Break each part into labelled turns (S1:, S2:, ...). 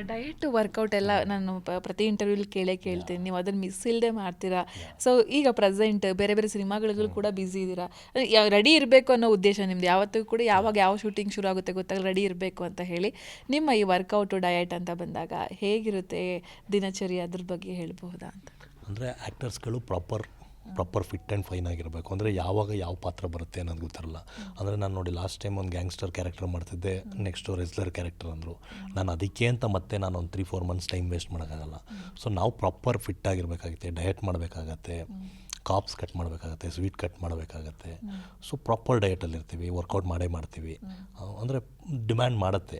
S1: Diet workout ಎಲ್ಲ ನಾನು ಪ- ಪ್ರತಿ ಇಂಟರ್ವ್ಯೂಲಿ ಕೇಳೇ ಕೇಳ್ತೀನಿ. ನೀವು ಅದನ್ನು ಮಿಸ್ ಇಲ್ಲದೆ ಮಾಡ್ತೀರಾ? ಸೊ ಈಗ ಪ್ರೆಸೆಂಟ್ ಬೇರೆ ಬೇರೆ ಸಿನಿಮಾಗಳಿಗೂ ಕೂಡ ಬ್ಯುಸಿ ಇದ್ದೀರಾ? ರೆಡಿ ಇರಬೇಕು ಅನ್ನೋ ಉದ್ದೇಶ ನಿಮ್ದು. ಯಾವತ್ತೂ ಕೂಡ ಯಾವಾಗ ಯಾವ ಶೂಟಿಂಗ್ ಶುರು ಆಗುತ್ತೆ ಗೊತ್ತಾಗ ರೆಡಿ ಇರಬೇಕು ಅಂತ ಹೇಳಿ. ನಿಮ್ಮ ಈ ವರ್ಕೌಟು ಡಯಟ್ ಅಂತ ಬಂದಾಗ ಹೇಗಿರುತ್ತೆ ದಿನಚರಿ ಅದ್ರ ಬಗ್ಗೆ ಹೇಳಬಹುದಾ ಅಂತ?
S2: ಅಂದರೆ ಆ್ಯಕ್ಟರ್ಸ್ಗಳು proper proper fit and fine ಆಗಿರಬೇಕು. ಅಂದರೆ ಯಾವಾಗ ಯಾವ ಪಾತ್ರ ಬರುತ್ತೆ ಅನ್ನೋದು ಗೊತ್ತಿರಲ್ಲ. ಅಂದರೆ ನಾನು ನೋಡಿ ಲಾಸ್ಟ್ ಟೈಮ್ ಒಂದು ಗ್ಯಾಂಗ್ಸ್ಟರ್ ಕ್ಯಾರೆಕ್ಟರ್ ಮಾಡ್ತಿದ್ದೆ ನೆಕ್ಸ್ಟು ರೆಸ್ಲರ್ ಕ್ಯಾರೆಕ್ಟರ್ ಅಂದರು. ನಾನು ಅದಕ್ಕೆ ಅಂತ ಮತ್ತೆ ನಾನು ಒಂದು three four months time waste ಮಾಡೋಕ್ಕಾಗಲ್ಲ. ಸೊ ನಾವು ಪ್ರಾಪರ್ ಫಿಟ್ ಆಗಿರಬೇಕಾಗುತ್ತೆ ಡಯಟ್ ಮಾಡಬೇಕಾಗತ್ತೆ ಕಾಪ್ಸ್ ಕಟ್ ಮಾಡಬೇಕಾಗತ್ತೆ ಸ್ವೀಟ್ ಕಟ್ ಮಾಡಬೇಕಾಗತ್ತೆ. ಸೊ ಪ್ರಾಪರ್ ಡಯಟಲ್ಲಿ ಇರ್ತೀವಿ ವರ್ಕೌಟ್ ಮಾಡೇ ಮಾಡ್ತೀವಿ. ಅಂದರೆ ಡಿಮ್ಯಾಂಡ್ ಮಾಡುತ್ತೆ.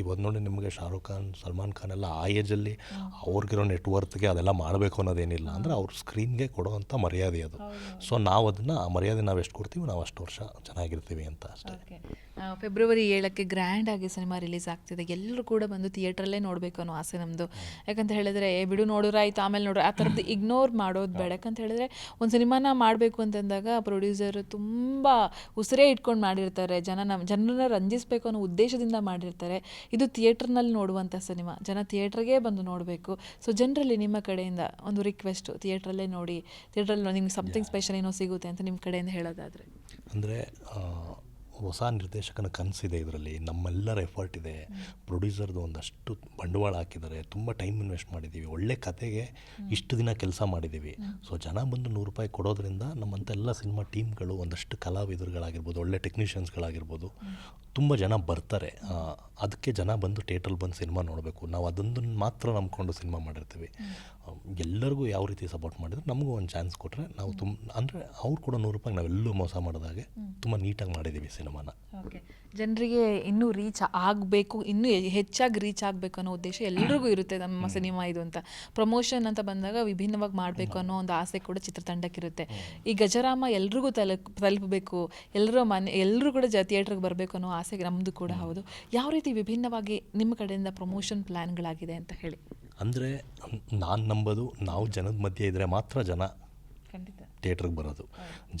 S2: ಇವತ್ತು ನೋಡಿ ನಿಮಗೆ ಶಾರುಖ್ ಖಾನ್ ಸಲ್ಮಾನ್ ಖಾನ್ ಎಲ್ಲ ಆ ಏಜಲ್ಲಿ ಅವ್ರಿಗಿರೋ ನೆಟ್ವರ್ತ್ಗೆ ಅದೆಲ್ಲ ಮಾಡಬೇಕು ಅನ್ನೋದೇನಿಲ್ಲ. ಅಂದರೆ ಅವ್ರ ಸ್ಕ್ರೀನ್ಗೆ ಕೊಡೋವಂಥ ಮರ್ಯಾದೆ ಅದು. ಸೊ ನಾವು ಅದನ್ನು ಆ ಮರ್ಯಾದೆ ನಾವು ಎಷ್ಟು ಕೊಡ್ತೀವಿ ನಾವು ಅಷ್ಟು ವರ್ಷ ಚೆನ್ನಾಗಿರ್ತೀವಿ ಅಂತ ಅಷ್ಟೇ.
S1: ಫೆಬ್ರವರಿ ಏಳಕ್ಕೆ ಗ್ರ್ಯಾಂಡ್ ಆಗಿ ಸಿನಿಮಾ ರಿಲೀಸ್ ಆಗ್ತಿದೆ. ಎಲ್ಲರೂ ಕೂಡ ಬಂದು ಥಿಯೇಟ್ರಲ್ಲೇ ನೋಡಬೇಕು ಅನ್ನೋ ಆಸೆ ನಮ್ಮದು ಯಾಕಂತ ಹೇಳಿದ್ರೆ ಏ ಬಿಡು ನೋಡಿದ್ರೆ ಆಯ್ತು ಆಮೇಲೆ ನೋಡ್ರೆ. ಆ ಥರದ್ದು ಇಗ್ನೋರ್ ಮಾಡೋದು ಬೇಡ. ಯಾಕಂತ ಹೇಳಿದ್ರೆ ಒಂದು ಸಿನಿಮಾನ ಮಾಡಬೇಕು ಅಂತಂದಾಗ ಪ್ರೊಡ್ಯೂಸರ್ ತುಂಬ ಉಸಿರೇ ಇಟ್ಕೊಂಡು ಮಾಡಿರ್ತಾರೆ. ಜನ ನಮ್ಮ ಜನರನ್ನ ರಂಜಿಸಬೇಕು ಅನ್ನೋ ಉದ್ದೇಶದಿಂದ ಮಾಡಿರ್ತಾರೆ. ಇದು ಥಿಯೇಟ್ರ್ನಲ್ಲಿ ನೋಡುವಂಥ ಸಿನಿಮಾ. ಜನ ಥಿಯೇಟ್ರಿಗೆ ಬಂದು ನೋಡಬೇಕು. ಸೊ ಜನರಲ್ಲಿ ನಿಮ್ಮ ಕಡೆಯಿಂದ ಒಂದು ರಿಕ್ವೆಸ್ಟು ಥಿಯೇಟ್ರಲ್ಲೇ ನೋಡಿ ಥಿಯೇಟ್ರಲ್ಲಿ ನಿಮ್ಗೆ ಸಮಥಿಂಗ್ ಸ್ಪೆಷಲ್ ಏನೋ ಸಿಗುತ್ತೆ ಅಂತ ನಿಮ್ಮ ಕಡೆಯಿಂದ ಹೇಳೋದಾದರೆ.
S2: ಅಂದರೆ ಹೊಸ ನಿರ್ದೇಶಕನ ಕನಸಿದೆ ಇದರಲ್ಲಿ. ನಮ್ಮೆಲ್ಲರ ಎಫರ್ಟ್ ಇದೆ. ಪ್ರೊಡ್ಯೂಸರ್ದು ಒಂದಷ್ಟು ಬಂಡವಾಳ ಹಾಕಿದ್ದಾರೆ. ತುಂಬ ಟೈಮ್ ಇನ್ವೆಸ್ಟ್ ಮಾಡಿದ್ದೀವಿ. ಒಳ್ಳೆ ಕತೆಗೆ ಇಷ್ಟು ದಿನ ಕೆಲಸ ಮಾಡಿದ್ದೀವಿ. ಸೊ ಜನ ಬಂದು ನೂರು ರೂಪಾಯಿ ಕೊಡೋದ್ರಿಂದ ನಮ್ಮಂಥ ಎಲ್ಲ ಸಿನಿಮಾ ಟೀಮ್ಗಳು ಒಂದಷ್ಟು ಕಲಾವಿದರುಗಳಾಗಿರ್ಬೋದು ಒಳ್ಳೆ ಟೆಕ್ನಿಷಿಯನ್ಸ್ಗಳಾಗಿರ್ಬೋದು ತುಂಬ ಜನ ಬರ್ತಾರೆ. ಅದಕ್ಕೆ ಜನ ಬಂದು ಥಿಯೇಟ್ರಲ್ಲಿ ಬಂದು ಸಿನಿಮಾ ನೋಡಬೇಕು. ನಾವು ಅದೊಂದನ್ನು ಮಾತ್ರ ನಂಬ್ಕೊಂಡು ಸಿನಿಮಾ ಮಾಡಿರ್ತೀವಿ. ಎಲ್ಲರಿಗೂ ಯಾವ ರೀತಿ ಸಪೋರ್ಟ್ ಮಾಡಿದ್ರು ನಮಗೂ ಒಂದು ಚಾನ್ಸ್ ಕೊಟ್ಟರೆ ನಾವು ತುಂಬ ಅಂದರೆ ಅವ್ರು ಕೂಡ ನೂರು ರೂಪಾಯಿ ನಾವೆಲ್ಲೂ ಮೋಸ ಮಾಡಿದಾಗೆ ತುಂಬ ನೀಟಾಗಿ ಮಾಡಿದ್ದೀವಿ ಸಿನಿಮಾನ.
S1: ಓಕೆ. ಜನರಿಗೆ ಇನ್ನೂ ರೀಚ್ ಆಗಬೇಕು ಇನ್ನೂ ಹೆಚ್ಚಾಗಿ ರೀಚ್ ಆಗಬೇಕು ಅನ್ನೋ ಉದ್ದೇಶ ಎಲ್ಲರಿಗೂ ಇರುತ್ತೆ ನಮ್ಮ ಸಿನಿಮಾ ಇದು ಅಂತ. ಪ್ರಮೋಷನ್ ಅಂತ ಬಂದಾಗ ವಿಭಿನ್ನವಾಗಿ ಮಾಡಬೇಕು ಅನ್ನೋ ಒಂದು ಆಸೆ ಕೂಡ ಚಿತ್ರತಂಡಕ್ಕಿರುತ್ತೆ ಈ ಗಜರಾಮ ಎಲ್ರಿಗೂ ತಲುಪ್ ತಲುಪಬೇಕು. ಎಲ್ಲರೂ ಮನೆ ಎಲ್ಲರೂ ಕೂಡ ಜ ಥಿಯೇಟ್ರಿಗೆ ಬರಬೇಕು ಅನ್ನೋ ಆಸೆ ನಮ್ಮದು ಕೂಡ ಹೌದು. ಯಾವ ರೀತಿ ವಿಭಿನ್ನವಾಗಿ ನಿಮ್ಮ ಕಡೆಯಿಂದ ಪ್ರಮೋಷನ್ ಪ್ಲ್ಯಾನ್ಗಳಾಗಿದೆ ಅಂತ ಹೇಳಿ?
S2: ಅಂದರೆ ನಾನು ನಂಬೋದು ನಾವು ಜನದ ಮಧ್ಯೆ ಇದ್ದರೆ ಮಾತ್ರ ಜನ ಥಿಯೇಟ್ರಿಗೆ ಬರೋದು.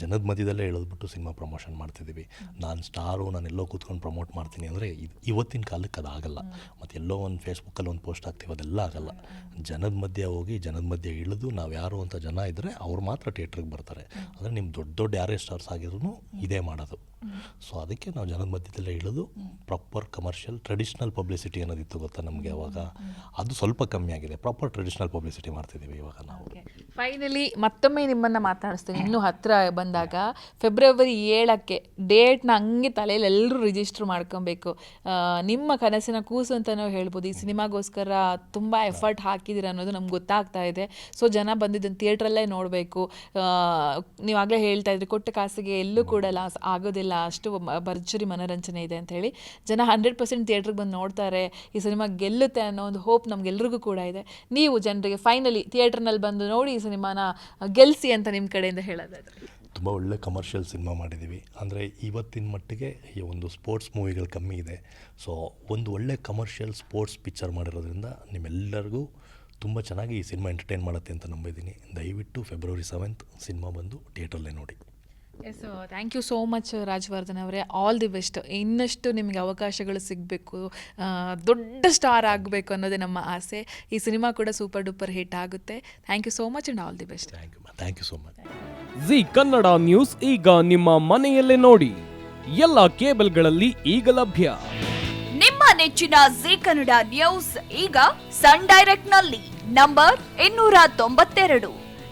S2: ಜನದ ಮಧ್ಯದಲ್ಲೇ ಇಳಿದ್ಬಿಟ್ಟು ಸಿನಿಮಾ ಪ್ರಮೋಷನ್ ಮಾಡ್ತಿದ್ದೀವಿ ನಾನು ಸ್ಟಾರು ನಾನು ಎಲ್ಲೋ ಕೂತ್ಕೊಂಡು ಪ್ರಮೋಟ್ ಮಾಡ್ತೀನಿ ಅಂದರೆ ಇವತ್ತಿನ ಕಾಲಕ್ಕೆ ಅದಾಗಲ್ಲ ಮತ್ತು ಎಲ್ಲೋ ಒಂದು ಫೇಸ್ಬುಕ್ಕಲ್ಲಿ ಒಂದು ಪೋಸ್ಟ್ ಹಾಕ್ತೀವಿ ಅದೆಲ್ಲ ಆಗಲ್ಲ. ಜನದ ಮಧ್ಯೆ ಹೋಗಿ ಜನದ ಮಧ್ಯೆ ಇಳಿದು ನಾವು ಯಾರು ಅಂತ ಜನ ಇದ್ದರೆ ಅವ್ರು ಮಾತ್ರ ಥಿಯೇಟ್ರಿಗೆ ಬರ್ತಾರೆ. ಅಂದರೆ ನಿಮ್ಮ ದೊಡ್ಡ ದೊಡ್ಡ ಯಾರೇ ಸ್ಟಾರ್ಸ್ ಆಗಿದ್ರು ಇದೇ ಮಾಡೋದು. ಸೊ ಅದಕ್ಕೆ ನಾವು ಜನದ ಮಧ್ಯದಲ್ಲೇ ಇಳಿದು ಪ್ರಾಪರ್ ಕಮರ್ಷಿಯಲ್ ಟ್ರೆಡಿಷ್ನಲ್ ಪಬ್ಲಿಸಿಟಿ ಅನ್ನೋದಿತ್ತು ಗೊತ್ತಾ ನಮಗೆ ಅವಾಗ ಅದು ಸ್ವಲ್ಪ ಕಮ್ಮಿ ಆಗಿದೆ. ಪ್ರಾಪರ್ ಟ್ರೆಡಿಷ್ನಲ್ ಪಬ್ಲಿಸಿಟಿ ಮಾಡ್ತಿದ್ದೀವಿ ಇವಾಗ ನಾವು.
S1: ಫೈನಲಿ ಮತ್ತೊಮ್ಮೆ ನಿಮ್ಮನ್ನು ಮಾತಾಡಿಸ್ತೀನಿ. ಇನ್ನೂ ಹತ್ತಿರ ಬಂದಾಗ ಫೆಬ್ರವರಿ ಏಳಕ್ಕೆ ಡೇಟ್ನ ಹಂಗೆ ತಲೆಯಲ್ಲಿ ಎಲ್ಲರೂ ರಿಜಿಸ್ಟರ್ ಮಾಡ್ಕೊಬೇಕು. ನಿಮ್ಮ ಕನಸಿನ ಕೂಸು ಅಂತ ನಾವು ಹೇಳ್ಬೋದು. ಈ ಸಿನಿಮಾಗೋಸ್ಕರ ತುಂಬ ಎಫರ್ಟ್ ಹಾಕಿದ್ದೀರ ಅನ್ನೋದು ನಮ್ಗೆ ಗೊತ್ತಾಗ್ತಾ ಇದೆ. ಸೊ ಜನ ಬಂದಿದ್ದನ್ನು ಥಿಯೇಟ್ರಲ್ಲೇ ನೋಡಬೇಕು. ನೀವಾಗಲೇ ಹೇಳ್ತಾ ಇದ್ರಿ, ಕೊಟ್ಟ ಕಾಸಿಗೆ ಎಲ್ಲೂ ಕೂಡ ಲಾಸ್ ಆಗೋದಿಲ್ಲ. ಅಷ್ಟು ಭರ್ಜರಿ ಮನೋರಂಜನೆ ಇದೆ ಅಂತ ಹೇಳಿ ಜನ ಹಂಡ್ರೆಡ್ ಪರ್ಸೆಂಟ್ ಥಿಯೇಟ್ರಿಗೆ ಬಂದು ನೋಡ್ತಾರೆ. ಈ ಸಿನಿಮಾ ಗೆಲ್ಲುತ್ತೆ ಅನ್ನೋ ಒಂದು ಹೋಪ್ ನಮ್ಗೆಲ್ರಿಗೂ ಕೂಡ ಇದೆ. ನೀವು ಜನರಿಗೆ ಫೈನಲಿ ಥಿಯೇಟ್ರ್ನಲ್ಲಿ ಬಂದು ನೋಡಿ ಈ ಸಿನಿಮಾನ ಗೆಲ್ಲಿಸಿ ಅಂತ ನಿಮ್ಮ ಕಡೆಯಿಂದ ಹೇಳೋದಾದ್ರೆ?
S2: ತುಂಬ ಒಳ್ಳೆ ಕಮರ್ಷಿಯಲ್ ಸಿನಿಮಾ ಮಾಡಿದ್ದೀವಿ ಅಂದರೆ ಇವತ್ತಿನ ಮಟ್ಟಿಗೆ ಈ ಒಂದು ಸ್ಪೋರ್ಟ್ಸ್ ಮೂವಿಗಳು ಕಮ್ಮಿ ಇದೆ. ಸೊ ಒಂದು ಒಳ್ಳೆ ಕಮರ್ಷಿಯಲ್ ಸ್ಪೋರ್ಟ್ಸ್ ಪಿಕ್ಚರ್ ಮಾಡಿರೋದ್ರಿಂದ ನಿಮ್ಮೆಲ್ಲರಿಗೂ ತುಂಬ ಚೆನ್ನಾಗಿ ಈ ಸಿನಿಮಾ ಎಂಟರ್ಟೈನ್ ಮಾಡುತ್ತೆ ಅಂತ ನಂಬಿದ್ದೀನಿ. ದಯವಿಟ್ಟು ಫೆಬ್ರವರಿ ಸೆವೆಂತ್ ಸಿನಿಮಾ ಬಂದು ಥಿಯೇಟರಲ್ಲೇ ನೋಡಿ.
S1: Yes thank you so much Rajavardhan ಅವರೇ. ಆಲ್ ದಿ ಬೆಸ್ಟ್ ಇನ್ನಷ್ಟು ನಿಮಗೆ ಅವಕಾಶಗಳು ಸಿಗಬೇಕು ದೊಡ್ಡ ಸ್ಟಾರ್ ಆಗಬೇಕು ಅನ್ನೋದೇ ನಮ್ಮ ಆಸೆ. ಈ ಸಿನಿಮಾ ಕೂಡ ಸೂಪರ್ ಡೂಪರ್ ಹಿಟ್ ಆಗುತ್ತೆ. Thank you so much and all the best
S2: thank you thank you so much
S3: Zee Kannada news ಈಗ ನಿಮ್ಮ ಮನೆಯಲ್ಲೇ ನೋಡಿ. ಎಲ್ಲ ಕೇಬಲ್ಗಳಲ್ಲಿ ಈಗ ಲಭ್ಯ.
S4: ನಿಮ್ಮ ನೆಚ್ಚಿನ ಜಿ ಕನ್ನಡ ನ್ಯೂಸ್ ಈಗ ಸನ್ ಡೈರೆಕ್ಟ್ನಲ್ಲಿ ನಂಬರ್ ಇನ್ನೂರ ತೊಂಬತ್ತೆರಡು.